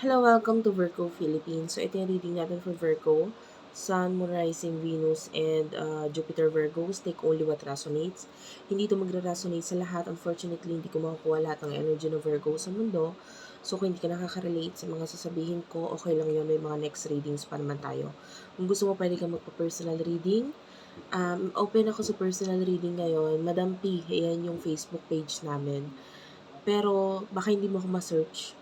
Hello, welcome to Virgo Philippines. So, ito yung reading natin for Virgo. Sun, Moon, Rising, Venus, and uh, Jupiter Virgos. Take only what resonates. Hindi ito magre-resonate sa lahat. Unfortunately, hindi ko makukuha lahat ng energy ng Virgo sa mundo. So, kung hindi ka nakaka-relate sa mga sasabihin ko, okay lang yun. May mga next readings pa naman tayo. Kung gusto mo, pwede ka magpa-personal reading. Um, open ako sa personal reading ngayon. Madam P, ayan yung Facebook page namin. Pero, baka hindi mo ako ma-search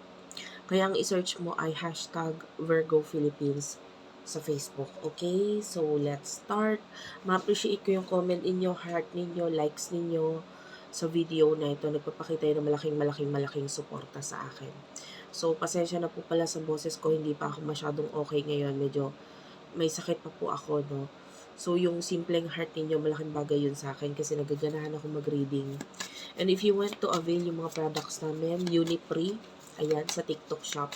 kaya ang isearch mo ay hashtag Virgo Philippines sa Facebook. Okay? So, let's start. Ma-appreciate ko yung comment ninyo, heart ninyo, likes ninyo sa video na ito. Nagpapakita yun ng malaking, malaking, malaking suporta sa akin. So, pasensya na po pala sa boses ko. Hindi pa ako masyadong okay ngayon. Medyo may sakit pa po ako, no? So, yung simpleng heart ninyo, malaking bagay yun sa akin kasi nagaganahan ako mag-reading. And if you want to avail yung mga products namin, Unipre, Ayan, sa TikTok shop.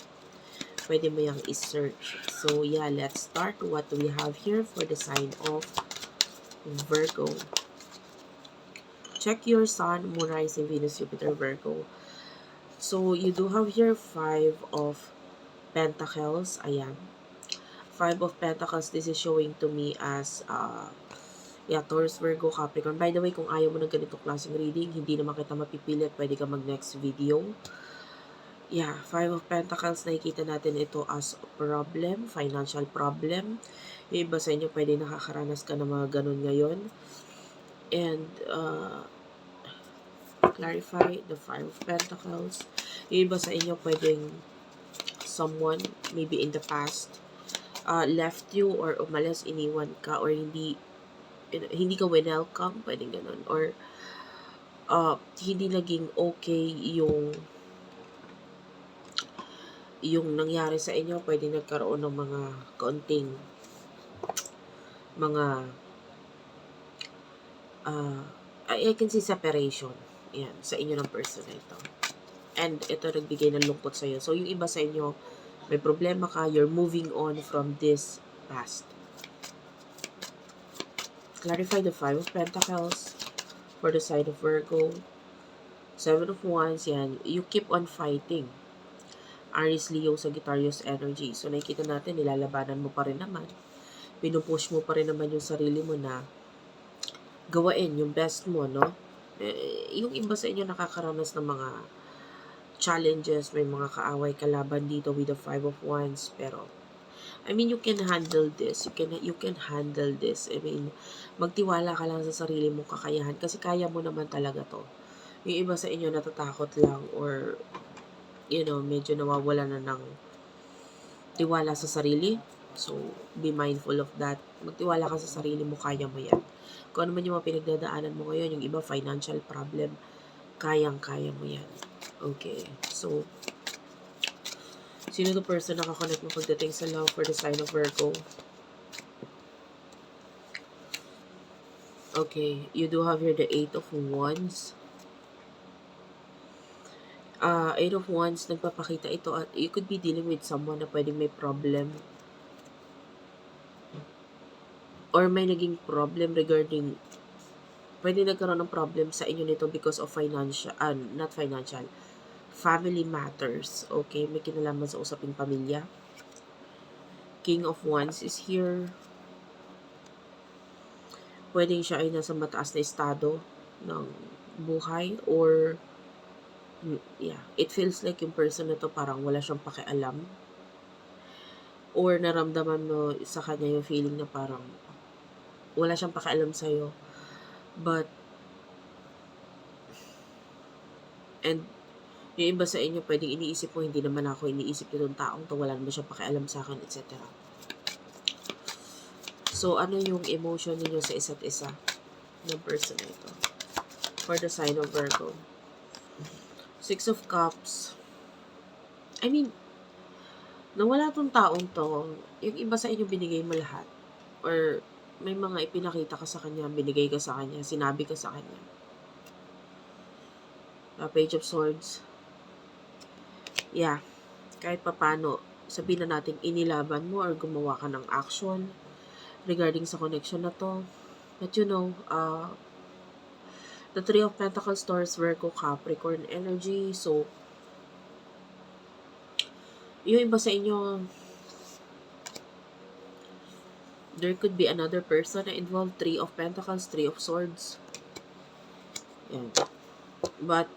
Pwede mo yung i-search. So, yeah, let's start what we have here for the sign of Virgo. Check your Sun, Moon, Rising, Venus, Jupiter, Virgo. So, you do have here five of Pentacles. Ayan. Five of Pentacles, this is showing to me as uh, yeah, Taurus, Virgo, Capricorn. By the way, kung ayaw mo ng ganito klaseng reading, hindi naman kita mapipilit, pwede ka mag-next video yeah, Five of Pentacles, nakikita natin ito as problem, financial problem. Yung iba sa inyo, pwede nakakaranas ka ng mga ganun ngayon. And, uh, clarify the Five of Pentacles. Yung iba sa inyo, pwedeng someone, maybe in the past, uh, left you or umalis, iniwan ka, or hindi, hindi ka welcome, pwedeng ganun. Or, uh, hindi naging okay yung yung nangyari sa inyo, pwede nagkaroon ng mga kaunting mga uh, I can see separation. Yan, sa inyo ng person na ito. And ito nagbigay ng lungkot sa iyo. So, yung iba sa inyo, may problema ka, you're moving on from this past. Clarify the Five of Pentacles for the side of Virgo. Seven of Wands, yan. You keep on fighting Aries Leo Sagittarius energy. So nakikita natin, nilalabanan mo pa rin naman. Pinupush mo pa rin naman yung sarili mo na gawain yung best mo, no? Eh, yung iba sa inyo nakakaranas ng mga challenges, may mga kaaway kalaban dito with the five of wands, pero I mean, you can handle this. You can you can handle this. I mean, magtiwala ka lang sa sarili mong kakayahan kasi kaya mo naman talaga to. Yung iba sa inyo natatakot lang or you know, medyo nawawala na ng tiwala sa sarili. So, be mindful of that. Magtiwala ka sa sarili mo, kaya mo yan. Kung ano man yung mga pinagdadaanan mo ngayon, yung iba financial problem, kayang-kaya mo yan. Okay. So, sino the person na kakonect mo pagdating sa love for the sign of Virgo? Okay. You do have here the Eight of Wands uh, Eight of Wands, nagpapakita ito at you could be dealing with someone na pwedeng may problem or may naging problem regarding pwede nagkaroon ng problem sa inyo nito because of financial, uh, not financial, family matters. Okay, may kinalaman sa usaping pamilya. King of Wands is here. Pwedeng siya ay nasa mataas na estado ng buhay or yeah, it feels like yung person na to parang wala siyang pakialam. Or naramdaman mo sa kanya yung feeling na parang wala siyang pakialam sa'yo. But, and yung iba sa inyo, pwedeng iniisip mo, hindi naman ako iniisip itong taong to, wala naman siyang pakialam sa akin, etc. So, ano yung emotion ninyo sa isa't isa ng person na ito? For the sign of Virgo. Six of Cups. I mean, nawala tong taong to, yung iba sa inyo binigay mo lahat. Or may mga ipinakita ka sa kanya, binigay ka sa kanya, sinabi ka sa kanya. Uh, Page of Swords. Yeah. Kahit papano, sabihin na natin inilaban mo or gumawa ka ng action regarding sa connection na to. But you know, uh, The Three of Pentacles, Taurus, Virgo, Capricorn energy. So, yung iba sa inyo, there could be another person na involved. Three of Pentacles, Three of Swords. Yan. But,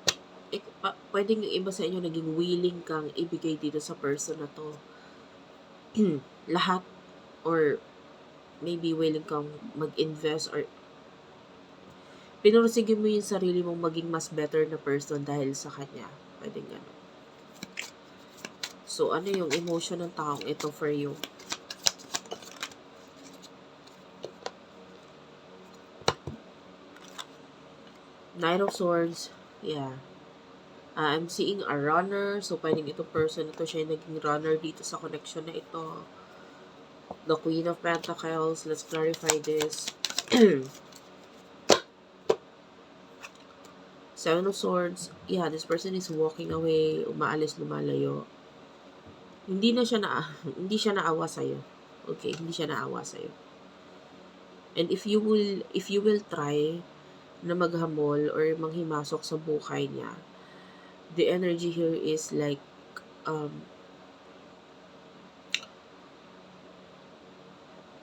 ik, pa, pwedeng yung iba sa inyo naging willing kang ibigay dito sa person na to. Lahat or maybe willing kang mag-invest or pinursige mo yung sarili mong maging mas better na person dahil sa kanya. Pwedeng gano'n. So, ano yung emotion ng taong ito for you? Knight of Swords. Yeah. Uh, I'm seeing a runner. So, pwedeng itong person ito siya yung naging runner dito sa connection na ito. The Queen of Pentacles. Let's clarify this. Seven of Swords. Yeah, this person is walking away. Umaalis, lumalayo. Hindi na siya na hindi siya naawa sa iyo. Okay, hindi siya naawa sa iyo. And if you will if you will try na maghamol or manghimasok sa buhay niya, the energy here is like um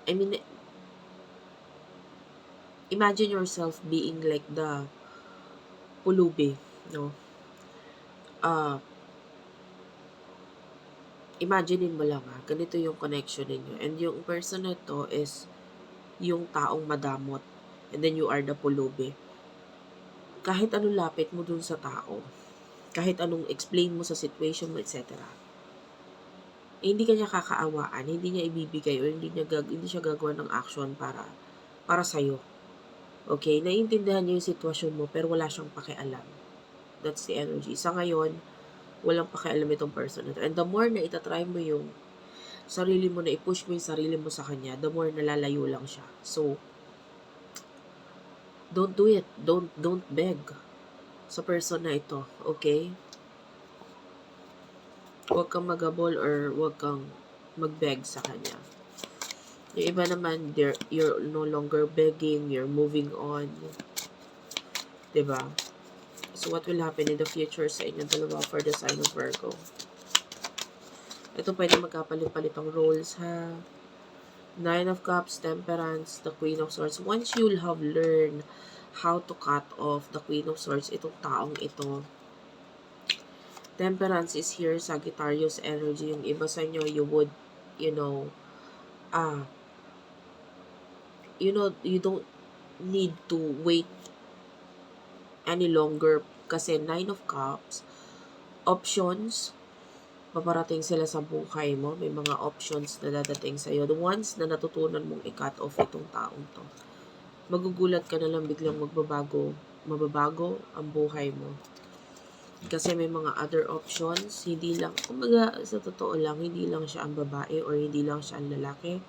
I mean imagine yourself being like the pulubi, no? Uh, imaginein mo lang ha, ganito yung connection ninyo. And yung person na to is yung taong madamot. And then you are the pulubi. Kahit anong lapit mo dun sa tao, kahit anong explain mo sa situation mo, etc. Eh, hindi kanya kakaawaan, hindi niya ibibigay o hindi niya gag hindi siya gagawa ng action para para sa iyo. Okay, naiintindihan niya yung sitwasyon mo pero wala siyang pakialam. That's the energy. Sa ngayon, walang pakialam itong person na to. And the more na itatry mo yung sarili mo na i-push mo yung sarili mo sa kanya, the more nalalayo lang siya. So, don't do it. Don't, don't beg sa person na ito. Okay? Huwag kang magabol or huwag kang mag-beg sa kanya. Yung iba naman, you're no longer begging, you're moving on. ba? So, what will happen in the future sa inyo dalawa for the sign of Virgo? Ito pwede magkapalit-palit ang roles, ha? Nine of Cups, Temperance, the Queen of Swords. Once you'll have learned how to cut off the Queen of Swords, itong taong ito, Temperance is here, Sagittarius energy. Yung iba sa inyo, you would, you know, ah, you know, you don't need to wait any longer kasi Nine of Cups, options, paparating sila sa buhay mo. May mga options na dadating sa'yo. The ones na natutunan mong i-cut off itong taong to. Magugulat ka na lang biglang magbabago, mababago ang buhay mo. Kasi may mga other options, hindi lang, kumbaga sa totoo lang, hindi lang siya ang babae or hindi lang siya ang lalaki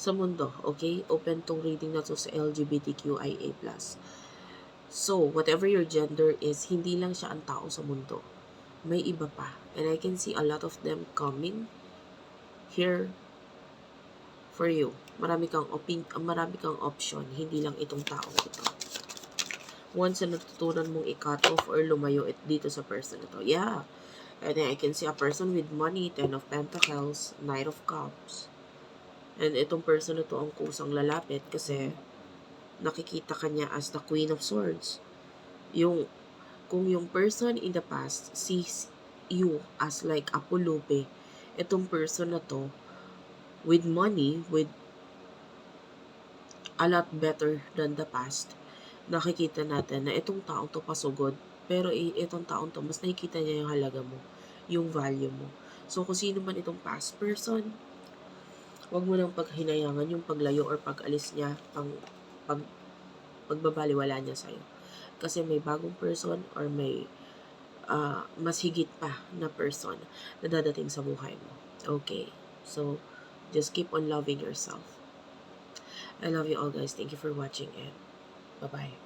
sa mundo, okay? Open tong reading na to sa LGBTQIA+. So, whatever your gender is, hindi lang siya ang tao sa mundo. May iba pa. And I can see a lot of them coming here for you. Marami kang opin marami kang option, hindi lang itong tao ito. Once na natutunan mong i-cut off or lumayo it dito sa person na to. Yeah. And then I can see a person with money, Ten of Pentacles, Knight of Cups. And itong person na to ang kusang lalapit kasi nakikita kanya as the Queen of Swords. Yung, kung yung person in the past sees you as like a pulubi, itong person na to, with money, with a lot better than the past, nakikita natin na itong taong to pasugod, pero itong taong to, mas nakikita niya yung halaga mo, yung value mo. So, kung sino man itong past person, wag mo nang paghinayangan yung paglayo or pag-alis niya, pang, pag, pagbabaliwala niya sa'yo. Kasi may bagong person or may uh, mas higit pa na person na dadating sa buhay mo. Okay? So, just keep on loving yourself. I love you all guys. Thank you for watching and bye-bye.